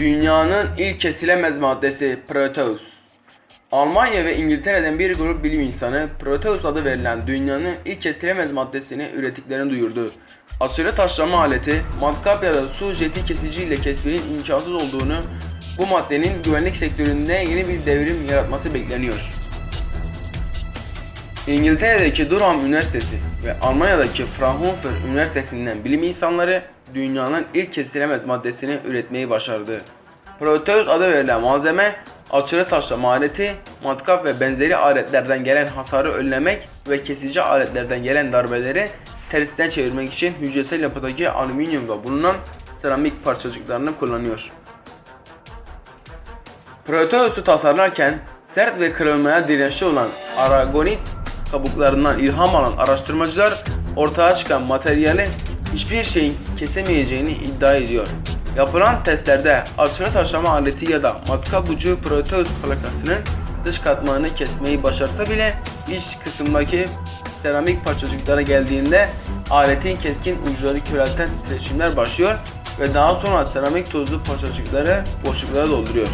Dünyanın ilk kesilemez maddesi Proteus. Almanya ve İngiltere'den bir grup bilim insanı Proteus adı verilen dünyanın ilk kesilemez maddesini ürettiklerini duyurdu. Aşırı taşlama aleti, matkap ya da su jeti kesici ile kesmenin imkansız olduğunu, bu maddenin güvenlik sektöründe yeni bir devrim yaratması bekleniyor. İngiltere'deki Durham Üniversitesi ve Almanya'daki Fraunhofer Üniversitesi'nden bilim insanları dünyanın ilk kesilemez maddesini üretmeyi başardı. Proteus adı verilen malzeme açılı taşlama aleti, matkap ve benzeri aletlerden gelen hasarı önlemek ve kesici aletlerden gelen darbeleri tersinden çevirmek için hücresel yapıdaki alüminyumda bulunan seramik parçacıklarını kullanıyor. Proteus'u tasarlarken sert ve kırılmaya dirençli olan aragonit kabuklarından ilham alan araştırmacılar ortaya çıkan materyali hiçbir şeyin kesemeyeceğini iddia ediyor. Yapılan testlerde açılı taşlama aleti ya da matkap ucu Proteus plakasının dış katmanını kesmeyi başarsa bile iç kısımdaki seramik parçacıklara geldiğinde aletin keskin uçları körelten titreşimler başlıyor ve daha sonra seramik tozlu parçacıkları boşluklara dolduruyor.